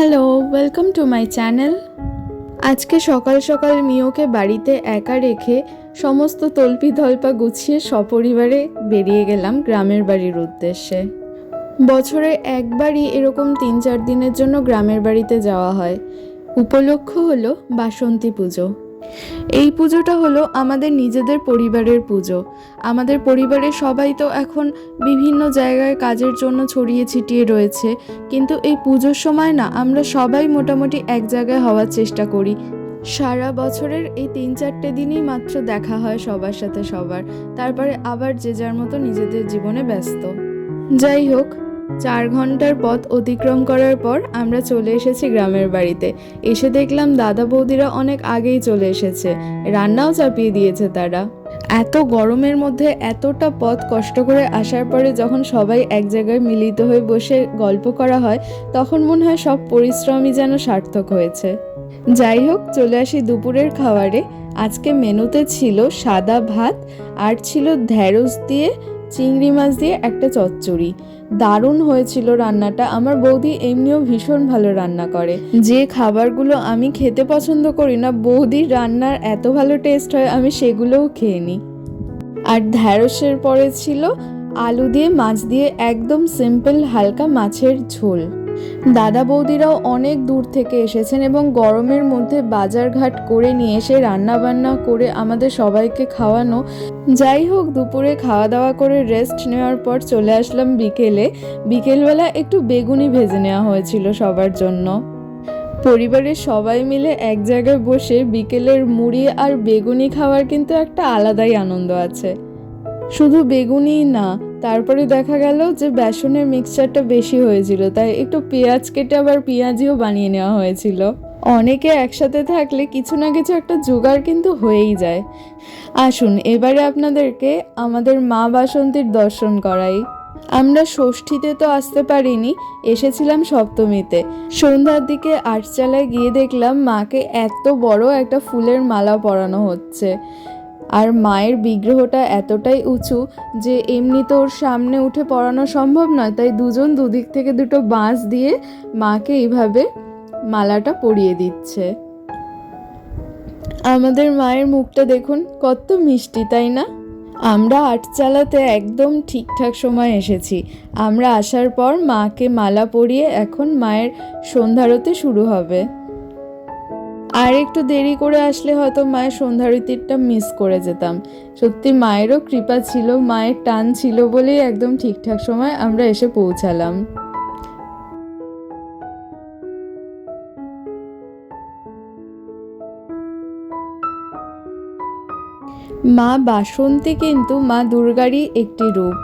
Hello welcome to my channel আজকে সকাল সকাল মিওকে বাড়িতে একা রেখে সমস্ত তল্পি ধল্পা গুছিয়ে সপরিবারে বেরিয়ে গেলাম গ্রামের বাড়ির উদ্দেশ্যে। বছরে একবারই এরকম তিন চার দিনের জন্য গ্রামের বাড়িতে যাওয়া হয়। উপলক্ষ হলো বাসন্তী পুজো। এই পুজোটা হলো আমাদের নিজেদের পরিবারের পুজো। আমাদের পরিবারের সবাই তো এখন বিভিন্ন জায়গায় কাজের জন্য ছড়িয়ে ছিটিয়ে রয়েছে। কিন্তু এই পুজোর সময় না, আমরা সবাই মোটামুটি এক জায়গায় হওয়ার চেষ্টা করি। সারা বছরের এই তিন চারটে দিনই মাত্র দেখা হয় সবার সাথে সবার। তারপরে আবার যে যার মতো নিজেদের জীবনে ব্যস্ত। যাই হোক চার ঘণ্টার পথ অতিক্রম করার পর আমরা চলে এসেছি গ্রামের বাড়িতে। এসে দেখলাম দাদা বৌদিরা অনেক আগেই চলে এসেছে। রান্নাও চাপিয়ে দিয়েছে তারা। এত গরমের মধ্যে এতটা পথ কষ্ট করে আসার পরে যখন সবাই এক জায়গায় মিলিত হয়ে বসে গল্প করা হয়, তখন মনে হয় সব পরিশ্রমই যেন সার্থক হয়েছে। যাই হোক, চলে আসি দুপুরের খাবারে আজকে মেনুতে ছিল সাদা ভাত, আর ছিল ঢ্যাঁড়স দিয়ে চিংড়ি মাছ দিয়ে একটা চচ্চড়ি। দারুণ হয়েছিল রান্নাটা। আমার বৌদি এমনিও ভীষণ ভালো রান্না করে। যে খাবারগুলো আমি খেতে পছন্দ করি না, বৌদির রান্নার এত ভালো টেস্ট হয়, আমি সেগুলোও খেয়ে নিই। আর ঢ্যাঁড়সের পরে ছিল আলু দিয়ে, মাছ দিয়ে একদম সিম্পল হালকা মাছের ঝোল। দাদা বৌদিরাও অনেক দূর থেকে এসেছেন এবং গরমের মধ্যে বাজারঘাট করে নিয়ে এসে রান্না বান্না করে আমাদের সবাইকে খাওয়ানো। যাই হোক, দুপুরে খাওয়া দাওয়া করে রেস্ট নেওয়ার পর চলে আসলাম বিকেলে। বিকেলবেলা একটু বেগুনি ভেজে নেওয়া হয়েছিল সবার জন্য। পরিবারের সবাই মিলে এক জায়গায় বসে বিকেলের মুড়ি আর বেগুনি খাওয়ার কিন্তু একটা আলাদাই আনন্দ আছে। শুধু বেগুনিই না, তারপরে দেখা গেল যে বেসনের মিক্সচারটা বেশি হয়েছিল, তাই একটু পেঁয়াজ কেটে আবার পেঁয়াজিও বানিয়ে নেওয়া হয়েছিল। অনেকে একসাথে থাকলে কিছু না কিছু একটা জোগাড় কিন্তু হয়েই যায়। আসুন, এবারে আপনাদেরকে আমাদের মা বাসন্তীর দর্শন করাই। আমরা ষষ্ঠীতে তো আসতে পারিনি, এসেছিলাম সপ্তমীতে। সন্ধ্যার দিকে আটচালায় গিয়ে দেখলাম মাকে এত বড় একটা ফুলের মালা পরানো হচ্ছে। আর মায়ের বিগ্রহটা এতটাই উঁচু যে এমনি তো ওর সামনে উঠে পড়ানো সম্ভব নয়, তাই দুজন দুদিক থেকে দুটো বাঁশ দিয়ে মাকে এইভাবে মালাটা পরিয়ে দিচ্ছে। আমাদের মায়ের মুখটা দেখুন, কত মিষ্টি, তাই না? আমরা আটচালাতে একদম ঠিকঠাক সময় এসেছি। আমরা আসার পর মাকে মালা পরিয়ে এখন মায়ের সন্ধ্যারতি শুরু হবে। আর একটু দেরি করে আসলে হয়তো মায়ের সন্ধ্যা সন্ধ্যারতিরটা মিস করে যেতাম। সত্যি মায়েরও কৃপা ছিল, মায়ের টান ছিল বলেই একদম ঠিকঠাক সময় আমরা এসে পৌঁছালাম। মা বাসন্তী কিন্তু মা দুর্গারই একটি রূপ।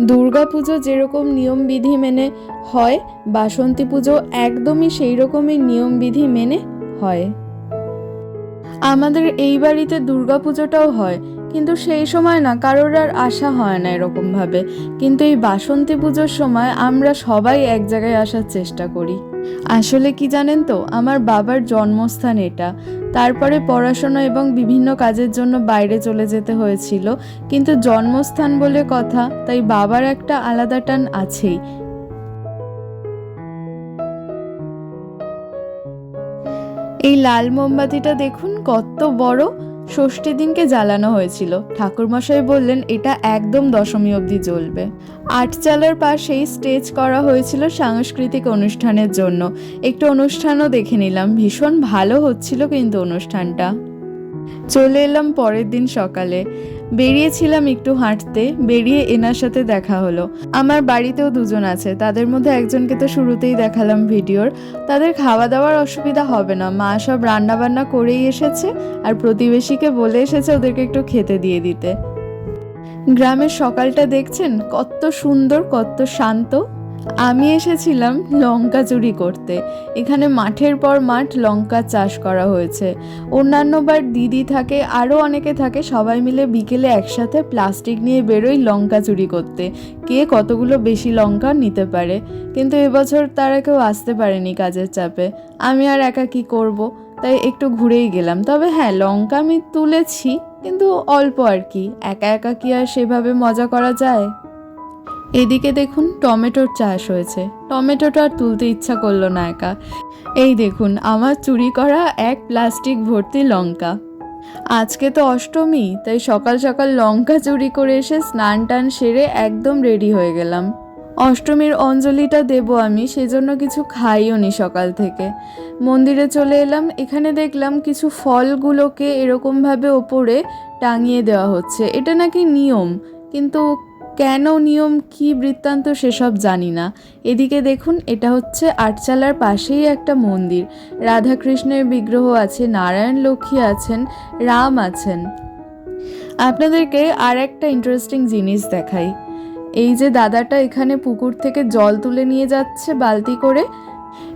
দুর্গা পুজো যেরকম নিয়মবিধি মেনে হয়, বাসন্তী পুজো একদমই সেই রকমই নিয়মবিধি মেনে হয়। আমাদের এই বাড়িতে দুর্গা পুজোটাও হয়, কিন্তু সেই সময় না কারোর আর আশা হয় না এরকমভাবে। কিন্তু এই বাসন্তী পুজোর সময় আমরা সবাই এক জায়গায় আসার চেষ্টা করি। আসলে কি জানেন তো, আমার বাবার জন্মস্থান এটা। তারপরে পড়াশোনা এবং বিভিন্ন কাজের জন্য বাইরে চলে যেতে হয়েছিল। কিন্তু জন্মস্থান বলে কথা, তাই বাবার একটা আলাদা টান আছেই। এই লাল মোমবাতিটা দেখুন, কত বড়। ষষ্ঠী দিনকে জ্বালানো হয়েছিল। ঠাকুরমশাই বললেন, এটা একদম দশমী অবধি জ্বলবে। আটচালার পাশেই স্টেজ করা হয়েছিল সাংস্কৃতিক অনুষ্ঠানের জন্য। একটু অনুষ্ঠানও দেখে নিলাম। ভীষণ ভালো হচ্ছিল কিন্তু অনুষ্ঠানটা। চলে এলাম পরের দিন সকালে। বেরিয়েছিলাম একটু হাঁটতে, বেরিয়ে এনার সাথে দেখা হলো। আমার বাড়িতেও দুজন আছে, তাদের মধ্যে একজনকে তো শুরুতেই দেখালাম ভিডিওর। তাদের খাওয়া দাওয়ার অসুবিধা হবে না, মা সব রান্না বান্না করেই এসেছে আর প্রতিবেশীকে বলে এসেছে ওদেরকে একটু খেতে দিয়ে দিতে। গ্রামের সকালটা দেখছেন, কত সুন্দর, কত শান্ত। আমি এসেছিলাম লঙ্কা চুরি করতে। এখানে মাঠের পর মাঠ লঙ্কা চাষ করা হয়েছে। অন্যান্যবার দিদি থাকে আরও অনেকে থাকে, সবাই মিলে বিকেলে একসাথে প্লাস্টিক নিয়ে বেরোই লঙ্কা চুরি করতে। কে কতগুলো বেশি লঙ্কা নিতে পারে? কিন্তু এবছর তারা কেউ আসতে পারেনি কাজের চাপে। আমি আর একা কি করব? তাই একটু ঘুরেই গেলাম। তবে হ্যাঁ লঙ্কা আমি তুলেছি, কিন্তু অল্প আর কি। একা একা কি আর সেভাবে মজা করা যায়? এদিকে দেখুন টমেটোর চাষ হয়েছে। টমেটোটা আর তুলতে ইচ্ছা করল না একা। এই দেখুন, আমার চুরি করা এক প্লাস্টিক ভর্তি লঙ্কা। আজকে তো অষ্টমী, তাই সকাল সকাল লঙ্কা চুরি করে এসে স্নান টান সেরে একদম রেডি হয়ে গেলাম। অষ্টমীর অঞ্জলিটা দেব আমি, সেজন্য কিছু খাইও নি সকাল থেকে। মন্দিরে চলে এলাম, এখানে দেখলাম কিছু ফলগুলোকে এরকমভাবে ওপরে টাঙিয়ে দেওয়া হচ্ছে। এটা নাকি নিয়ম, কিন্তু কেন নিয়ম, কি বৃত্তান্ত সেসব জানি না। এদিকে দেখুন, এটা হচ্ছে আটচালার পাশেই একটা মন্দির। রাধাকৃষ্ণের বিগ্রহ আছে, নারায়ণ লক্ষ্মী আছেন, রাম আছেন। আপনাদেরকে আর একটা ইন্টারেস্টিং জিনিস দেখাই। এই যে দাদাটা এখানে পুকুর থেকে জল তুলে নিয়ে যাচ্ছে বালতি করে,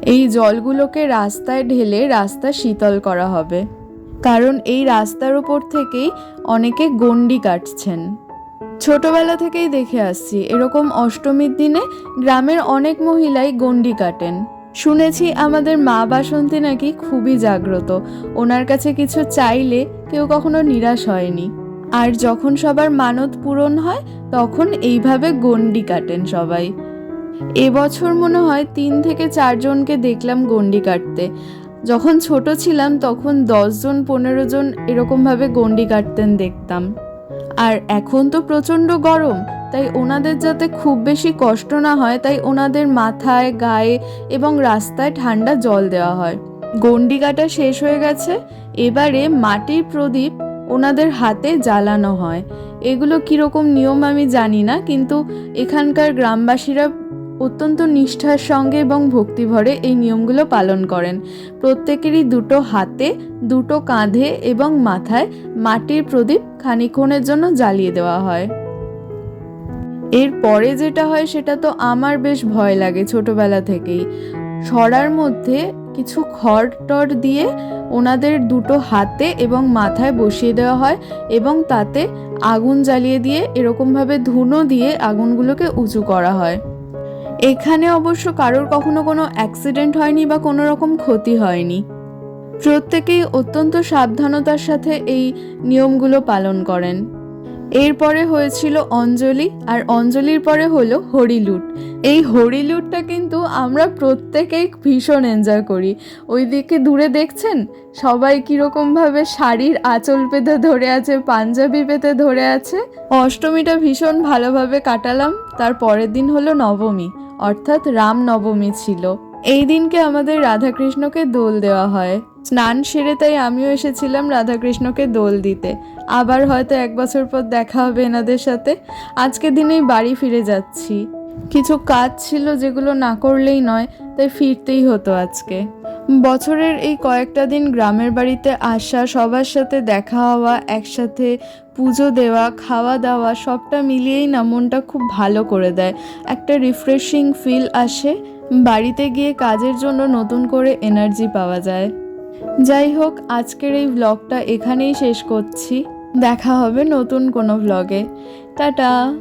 এই জলগুলোকে রাস্তায় ঢেলে রাস্তা শীতল করা হবে। কারণ এই রাস্তার ওপর থেকেই অনেকে গণ্ডি কাটছেন। ছোটবেলা থেকেই দেখে আসছি, এরকম অষ্টমীর দিনে গ্রামের অনেক মহিলাই গণ্ডি কাটেন। শুনেছি আমাদের মা বাসন্তী নাকি খুবই জাগ্রত। ওনার কাছে কিছু চাইলে কেউ কখনো নিরাশ হয়নি। আর যখন সবার মানত পূরণ হয়, তখন এইভাবে গণ্ডি কাটেন সবাই। এবছর মনে হয় তিন থেকে চারজনকে দেখলাম গণ্ডি কাটতে। যখন ছোট ছিলাম, তখন দশজন পনেরো জন এরকমভাবে গণ্ডি কাটতেন দেখতাম। আর এখন তো প্রচণ্ড গরম, তাই ওনাদের যাতে খুব বেশি কষ্ট না হয়, তাই ওনাদের মাথায়, গায়ে এবং রাস্তায় ঠান্ডা জল দেওয়া হয়। গণ্ডি কাটা শেষ হয়ে গেছে, এবারে মাটির প্রদীপ ওনাদের হাতে জ্বালানো হয়। এগুলো কীরকম নিয়ম আমি জানি না, কিন্তু এখানকার গ্রামবাসীরা অত্যন্ত নিষ্ঠার সঙ্গে এবং ভক্তিভরে এই নিয়মগুলো পালন করেন। প্রত্যেকেরই দুটো হাতে, দুটো কাঁধে এবং মাথায় মাটির প্রদীপ খানিক্ষণের জন্য জ্বালিয়ে দেওয়া হয়। এর পরে যেটা হয় সেটা তো আমার বেশ ভয় লাগে ছোটবেলা থেকেই। সরার মধ্যে কিছু খড় টর দিয়ে ওনাদের দুটো হাতে এবং মাথায় বসিয়ে দেওয়া হয় এবং তাতে আগুন জ্বালিয়ে দিয়ে এরকমভাবে ধুনো দিয়ে আগুনগুলোকে উঁচু করা হয়। এখানে অবশ্য কারোর কখনো কোনো অ্যাক্সিডেন্ট হয়নি বা কোনো রকম ক্ষতি হয়নি। প্রত্যেকেই অত্যন্ত সাবধানতার সাথে এই নিয়মগুলো পালন করেন। এরপরে হয়েছিল অঞ্জলি, আর অঞ্জলির পরে হলো হরিলুট এই হরিলুটটা কিন্তু আমরা প্রত্যেকেই ভীষণ এনজয় করি। ওইদিকে দূরে দেখছেন? সবাই কীরকমভাবে শাড়ির আঁচল পেতে ধরে আছে, পাঞ্জাবি পেতে ধরে আছে। অষ্টমীটা ভীষণ ভালোভাবে কাটালাম, তার পরের দিন হলো নবমী। অর্থাৎ রাম নবমী ছিল। এই দিনকে আমাদের রাধাকৃষ্ণকে দোল দেওয়া হয়। স্নান সেরে তাই আমিও এসেছিলাম রাধাকৃষ্ণকে দোল দিতে। আবার হয়তো এক বছর পর দেখা হবে এনাদের সাথে। আজকের দিনেই বাড়ি ফিরে যাচ্ছি। কিছু কাজ ছিল যেগুলো না করলেই নয়, তাই ফিরতেই হতো আজকে। বছরের এই কয়েকটা দিন গ্রামের বাড়িতে আসা, সবার সাথে দেখা হওয়া, একসাথে পুজো দেওয়া, খাওয়া দাওয়া, সবটা মিলিয়েই না মনটা খুব ভালো করে দেয়। একটা রিফ্রেশিং ফিল আসে, বাড়িতে গিয়ে কাজের জন্য নতুন করে এনার্জি পাওয়া যায়। যাই হোক, আজকের এই ব্লগটা এখানেই শেষ করছি। দেখা হবে নতুন কোনো ব্লগে টাটা!